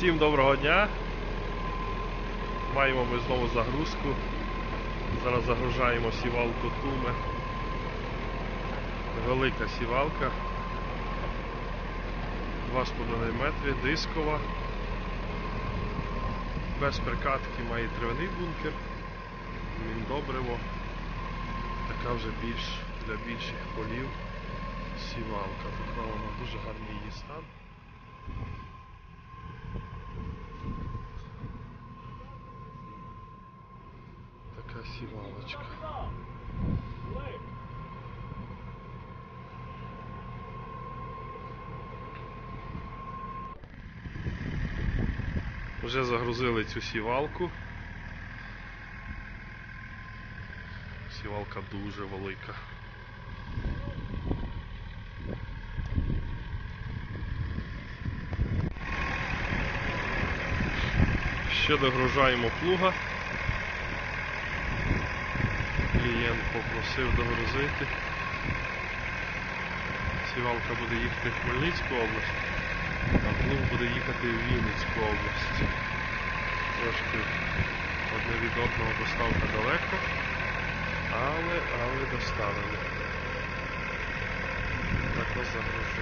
Всім доброго дня. Маємо ми знову загрузку. Зараз загружаємо сівалку Туме. Велика сівалка. 2,5 метри, дискова. Без прикатки має травяний бункер. Він добриво. Така вже більш для більших полів сівалка. Така вона дуже гарний її стан. Така сівалочка. Вже загрузили цю сівалку. Сівалка дуже велика. Ще догружаємо плуга. Попросив догрузити. Сівалка буде їхати в Хмельницьку область, а плуг буде їхати в Вінницьку область. Трошки одне від одного доставка далеко, але, але доставили. Так ось.